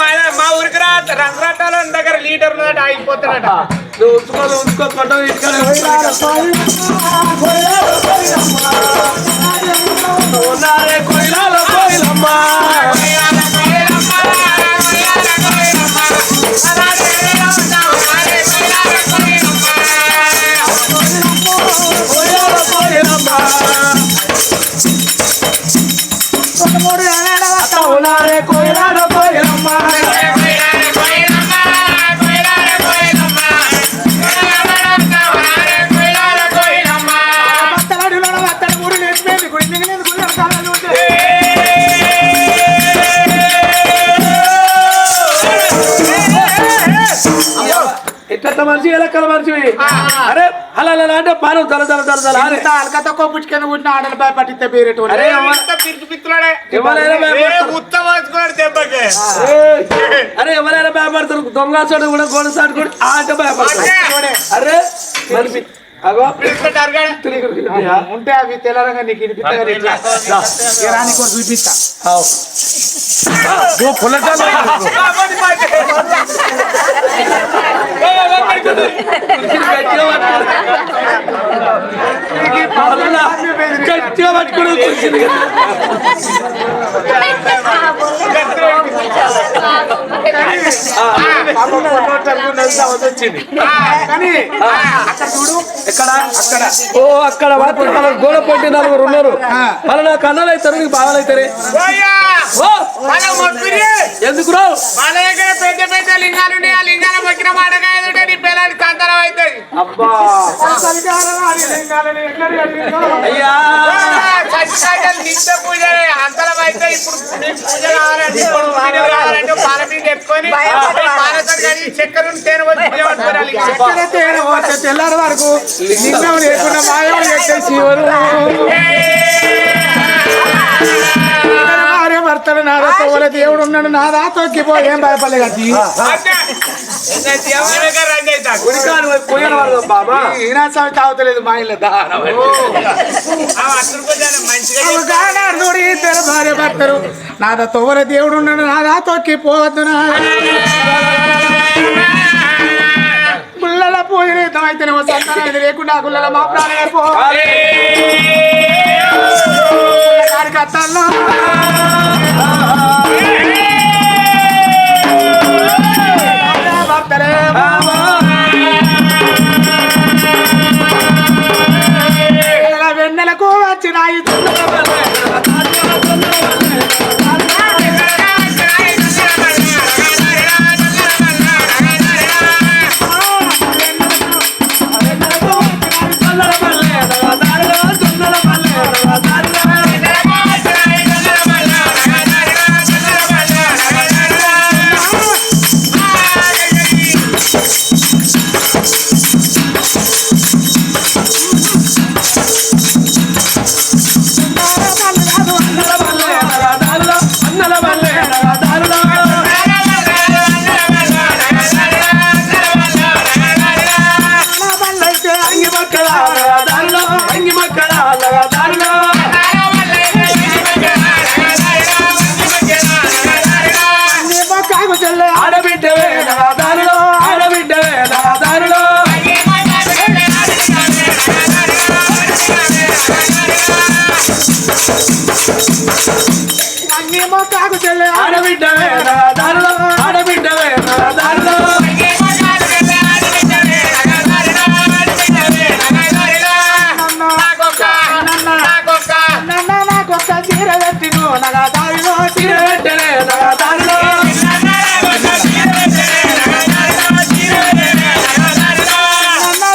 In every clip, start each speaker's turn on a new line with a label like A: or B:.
A: మా- మా ఊరికి రంగరాటాల దగ్గర లీటర్ ఉన్నదట అయిపోతాడట
B: నువ్వు ఉంచుకో నువ్వు ఉంచుకో కొట్టం ఇక్కడ ఉన్నారే కోయిలాల కోయిలమ్మ కోయిలాల కోయిలమ్మ ఉన్నారే కోయిలాల కోయిలమ్మ ఎట్లా మనిషి ఎలక్కల మనిషివి అరే అలా అలా అంటే తల తల తల తల అరే
C: అలకతో పుచ్చుకొని పుట్టిన ఆడలు భయపట్టిస్తే పేరేటువంటి
B: అరే అమ్మ
A: పిరికి పిత్తులాడే
B: ఎవరైనా భయపడతారు.
A: ఉత్తమ వేసుకున్నాడు దెబ్బకి!
B: అరే ఎవరైనా భయపడతారు దొంగ కూడా గోడ చాటు కూడా ఆ అంటే భయపడతారు అరే మనిషి అగో
A: పిలుచుకుంటారు కానీ.
B: తిరిగి
C: ఉంటే అవి తెల్లరంగా నీకు వినిపిస్తా రాని కూడా చూపిస్తా
A: కాకపోతే మాకే.
B: గట్టిగా పట్టుకుని కూర్చుంది కదా.
C: వచ్చింది. కానీ అక్కడ చూడు
B: ఎక్కడ అక్కడ. ఓ అక్కడ మన గోడ పొట్టి నలుగురు ఉన్నారు. మన నా కన్నలు అవుతారు నీకు అవుతారే
A: మొక్కురి.
B: ఎందుకు
A: పెద్ద పెద్ద లింగాలు ఆ లింగాల మొక్కిన మాటకాయ ఉంటే నీ పిల్లలకి సంతానం అవుతుంది
B: అబ్బా! అయ్యా!
A: నిత్య పూజ అంతరం అయితే ఇప్పుడు పూజ కావాలంటే ఇప్పుడు పూజ కావాలంటే పాల మీద ఎత్తుకొని చక్కెర తేనె
C: తెల్లారి వరకు లింగం లేకుండా మాయం చేసేసి భార్య భర్తలు నాదా తోల దేవుడు ఉన్నాడు. నాదా తొక్కిపో ఏం భయపడలే కట్టి
B: ఉరికాను వైపు పోయిన వాళ్ళు బాబా.
C: ఈనా స్వామి తాగుతలేదు మా ఇల్లు. దానం
A: మంచిగా
C: చూడి ఇద్దరు భార్య భర్తలు. నాదా తోవల దేవుడు ఉన్నాడు. నాదా తొక్కిపోవద్దు నా గుళ్ళల పూజ అయితే సంతానం ఇది. లేకుండా గుళ్ళల మా ప్రాణే పో. చెల్లె
B: ఆడబిడ్డవే నా దారిలో ఆడబిడ్డవే నా దారిలో
C: చీర పెట్టిను నగా దారిలో చీర
B: వెంటనే నా దారిలో
C: నన్న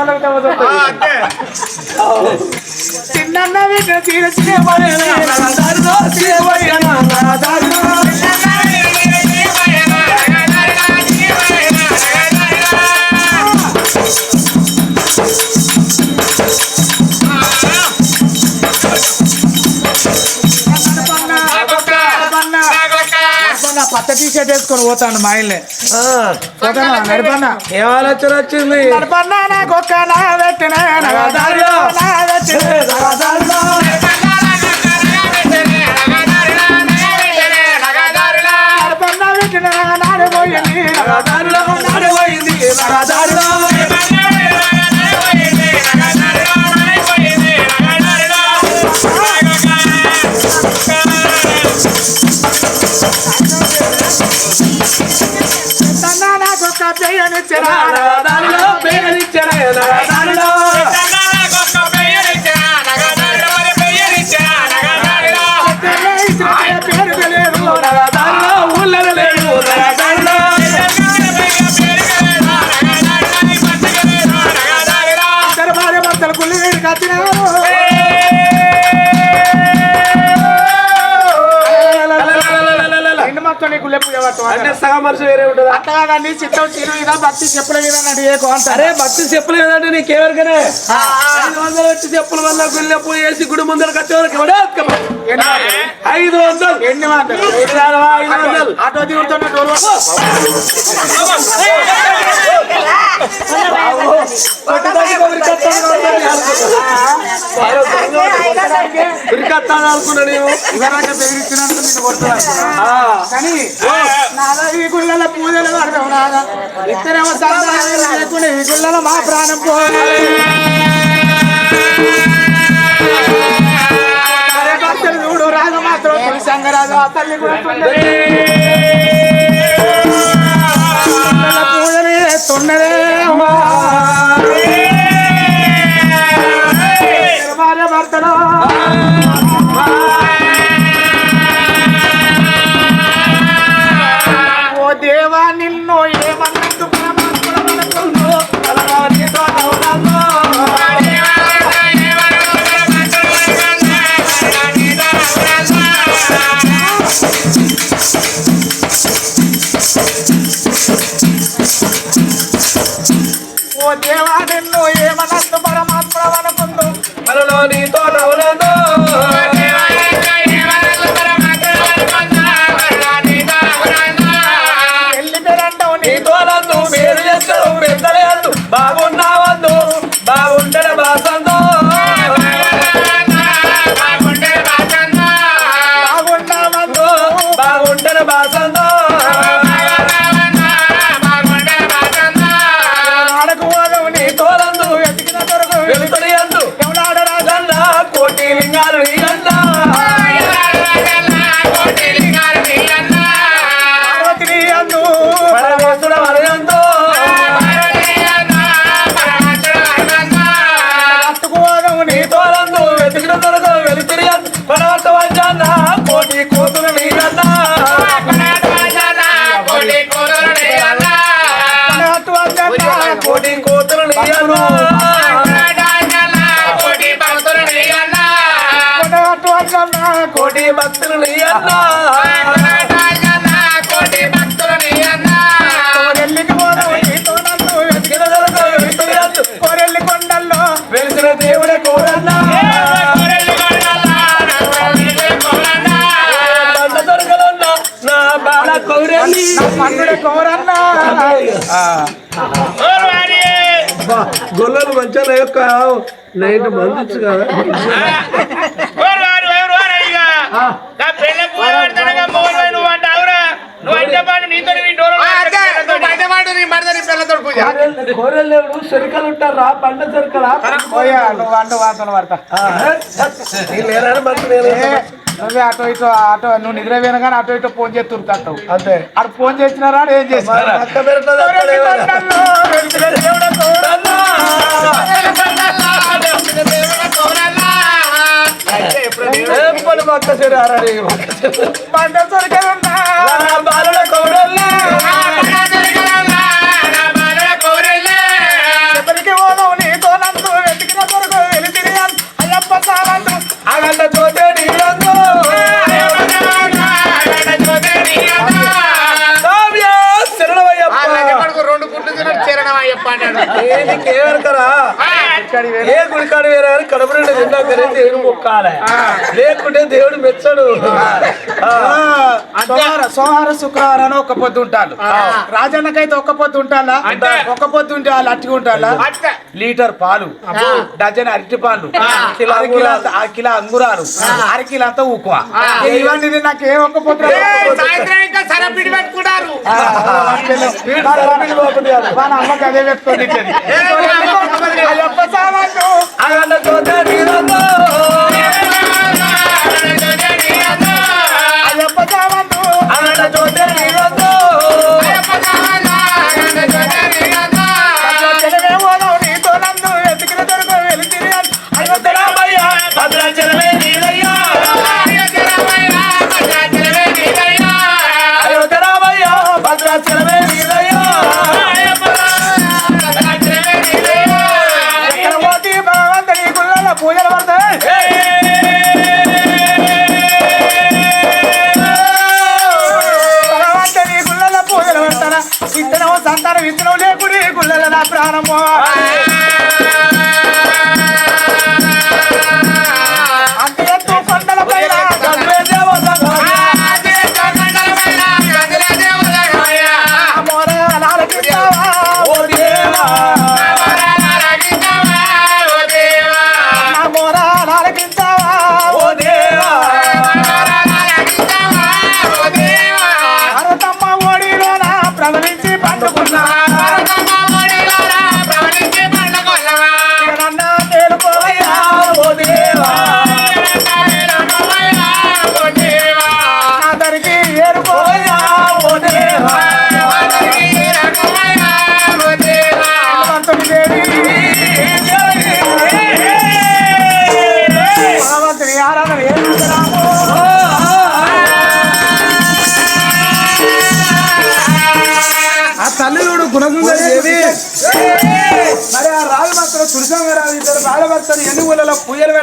C: దారిలో
B: ఇకమేంది?
C: చిన్న దగ్గర చీర చీర పోయింది
B: నా దారిలో తీయబోయేనా నా దారిలో
C: పచ్చ
A: టీ షర్ట్ వేసుకొని పోతాను మా ఇల్లే నడిపన్నా
B: ఏం ఆలోచన వచ్చింది
A: నడపన్నా నాకు ఒక్క నా పెట్టిన నడపన్నా నాకు ఒక్క
B: సగం మనిషి వేరే ఉంటుందా
A: అట్టగాదండి చిత్తం చిరు మీద భక్తి చెప్పుల మీద ఏకో అంటారు
B: అరే భక్తి చెప్పులు ఏదంటే నీకెవరికనే ఐదు వందలు వచ్చి చెప్పుల వల్ల గుళ్ళెప్పు వేసి గుడి ముందర కట్టేవరకు ఎవడే? ఐదు వందలు
A: ఎన్ని మాటలు
B: ఐదు వందలు
A: ఆటో దిగుతున్న డోర్
B: ఉరికత్తాను అనుకున్నా
A: ఇవరాక కానీ ఈ గుళ్ళలో పూజలు పడదాం నాదా ఇద్దరేమో సంతానం లేకుండా ఈ గుళ్ళలో మా ప్రాణం పోవాలి. చూడు సంగరాజు ఆ తల్లి కూడా ఓ దేవా
B: కోటి భక్తులు
A: కోరెల్లికి కోరెల్లి కొండల్లో.
B: వెలిసిన దేవుడే కోరన్నా. బండ దొరకలన్నా నా బాల కౌరెల్లి.
A: నా పన్నుడే కోరన్నా.
B: గొల్లలు మంచిగా యొక్క నైట్ మందిచ్చు కదా. కోరెల్లేవుడు చెరికలు ఉంటారా బండ చెరకలా
A: పోయా నువ్వు అంటూ వాతలు పడతా నువ్వే అటో ఇటో అటో నువ్వు నిద్ర పోయినగానే అటో ఇటో ఫోన్ చేసి తురుకుంటావు
B: అంతే
A: అటు ఫోన్ చేసినారా ఏం చేసినారా
B: ఎప్పుడు
A: పంట
B: నిండా తిన్నాకనే దేవుడు మొక్కాలే. లేకుంటే దేవుడు మెచ్చడు. ఆ,
D: సోమవారం శుక్రవారం అని ఒక్క పొద్దు ఉంటారు. రాజన్నకైతే ఒక్క పొద్దు ఉంటాలా
C: అంతే.
D: ఒక్క పొద్దు ఉంటే వాళ్ళు అట్టిగా ఉంటాలా
C: అట్ట.
D: లీటర్ పాలు డజన్ అరటి పాలు కిలో కిలో ఆ కిలో అంగురాలు అర కిలో అంతా ఊకువ. ఇవన్నీ నాకు ఏ ఒక్క పొద్దు
C: ఏ, సాయంత్రం ఇంకా సరపిడి పెట్టుకుంటారు.
D: మన అమ్మకి అదే. అయ్యప్ప.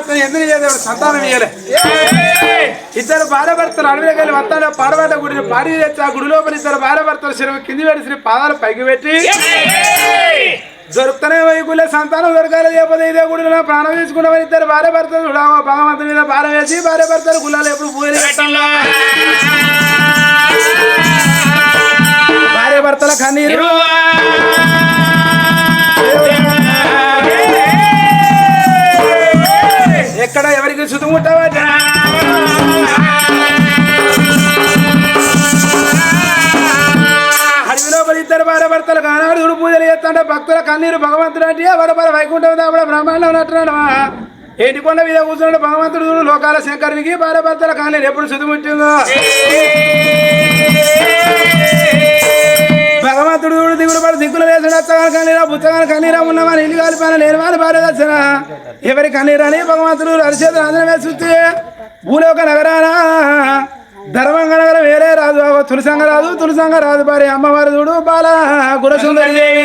D: పూజలు ఎందుకు చేయలేదు సంతానం ఇయ్యలే. ఇద్దరు భార్యభర్తలు అడవిలోకి వస్తాడు పాడబడ్డ గుడిని పాడి తెచ్చి ఆ గుడి లోపల ఇద్దరు భార్యభర్తలు శిరవ కింది పెట్టి పాదాలు పైకి పెట్టి దొరుకుతనే వైకులే సంతానం దొరకాలి లేకపోతే ఇదే గుడిలో ప్రాణం తీసుకున్నామని ఇద్దరు భార్య భర్తలు కూడా మీద భార్య వేసి భార్య భర్తలు గుళ్ళాలు ఎప్పుడు పూజలు పెట్టాలా? భార్య భర్తల కన్నీరు. ఎక్కడ ఎవరికి చుతుముట్టావా అడవిలో పడి ఇద్దరు భార్య భర్తలు కానాడు పూజలు చేస్తాడు భక్తుల కన్నీరు భగవంతుడు అంటే వరపర వైకుంఠం దాపడ బ్రహ్మాండం ఉన్నట్టున్నాడు ఏంటి కొండ మీద కూర్చున్నాడు భగవంతుడు చూడు లోకాల శంకరునికి భార్య భర్తల కన్నీరు ఎప్పుడు చుతుముట్టిందో భగవంతుడు చూడు దిగులు పడి దిక్కులు వేసిన కన్నీరా పుచ్చగారు కన్నీరా ఉన్నవాని ఇల్లు కాలిపోయిన లేని వారి భార్య దర్శన. ఎవరి కన్నీరాని భగవంతుడు అరిచేతులు అందరం వేసి చూస్తే భూలోక నగరానా ధర్మంగ నగరం వేరే రాజు ఆగో తులసంగ రాదు తులసంగ రాజు భార్య. అమ్మవారు చూడు బాల గురసుందరి దేవి.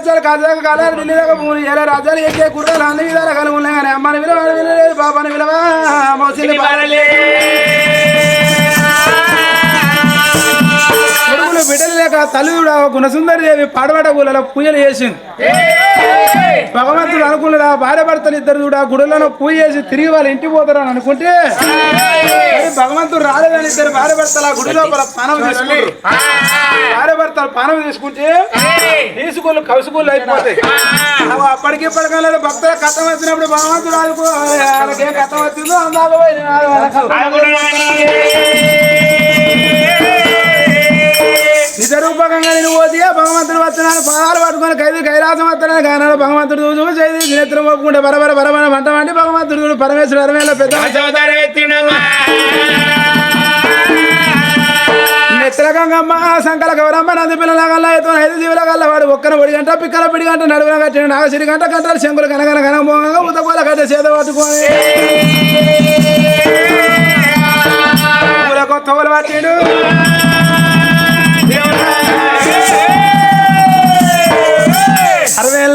D: దేశాలు కాజాక కాలాలు ఢిల్లీ దాకా భూములు ఎలా రాజ్యాలు ఎక్కే కుర్రాలు అన్ని విధాలు కలిగి ఉన్నాయి కానీ అమ్మని విలువ వినలేదు బాబాని విలువ మోసింది లేక తల్లిదుడు గుణసుందరి దేవి పాడబడ గుళ్ళలో పూజలు చేసింది భగవంతుడు అనుకున్నాడు ఆ భార్య భర్తలు ఇద్దరు చూడు ఆ గుడిలో పూజ చేసి తిరిగి వాళ్ళ ఇంటికి పోతారని అనుకుంటే భగవంతుడు రాలేదని ఇద్దరు భార్య భర్తలు ఆ గుడి లోపల పానం తీసుకుంటారు భార్య భర్తలు పానం తీసుకుంటే తీసుకుళ్ళు కలుసుకుళ్ళు అయిపోతాయి. అప్పటికి ఇప్పటికల్లా భక్తుల కథం వచ్చినప్పుడు భగవంతుడు వాళ్ళకేం కథం వచ్చిందో అందాక పోయి నేను నిజ రూపకంగా నేను పోతే భగవంతుడు వచ్చినాడు పాదాలు పట్టుకొని ఖైదు కైలాసం వస్తున్నాడు కానాడు భగవంతుడు చూసి చేసి నేత్రం ఒప్పుకుంటే బరబర బరబర వంట వంటి భగవంతుడు చూడు పరమేశ్వరుడు అరవేళ పెద్ద నెత్తల గంగమ్మ సంకల గౌరమ్మ నంది పిల్లల గల్ల ఎత్తు ఐదు జీవుల గల్ల వాడు ఒక్కన ఒడి గంట పిక్కల పిడి గంట నడువున కట్టిన నాగసిరి గంట గంటలు శంకులు కనగన కనమోగంగా ఉతకోల కట్ట చేత పట్టుకొని. తోలు పట్టిండు.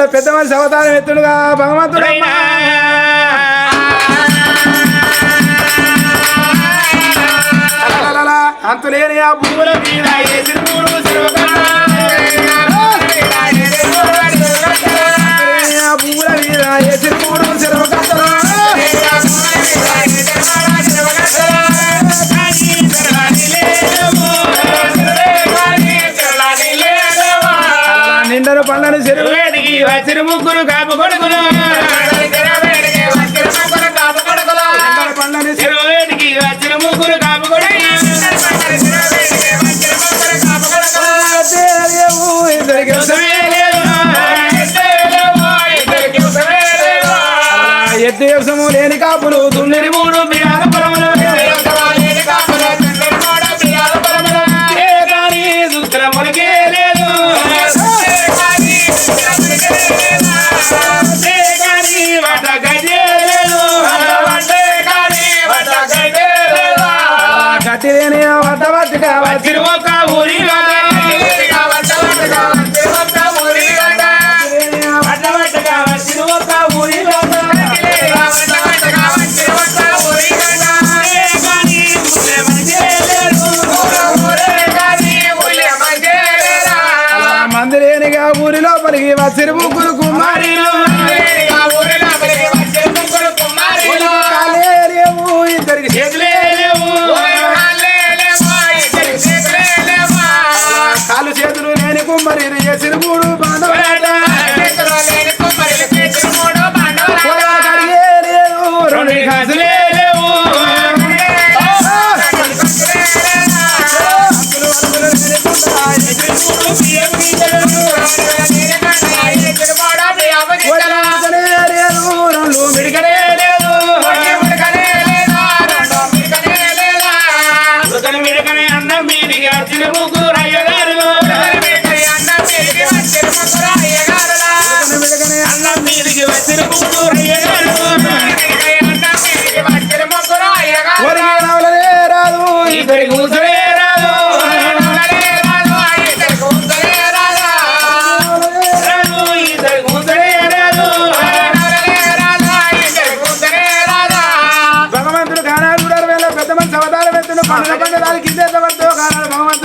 D: పెద్ద మనిషి అవతారం ఎత్తుడుగా భగవంతుడు
A: అంతులేని ఆ భూముల మీద భూముల మీద কোনো দুনের মন తెలియనిగా ఊరిలో పలిగి ముగ్గురు కుమారి మంచి అవతారం ఎత్తున? పండుగ పండుగ దానికి ఇదే భగవంతుడు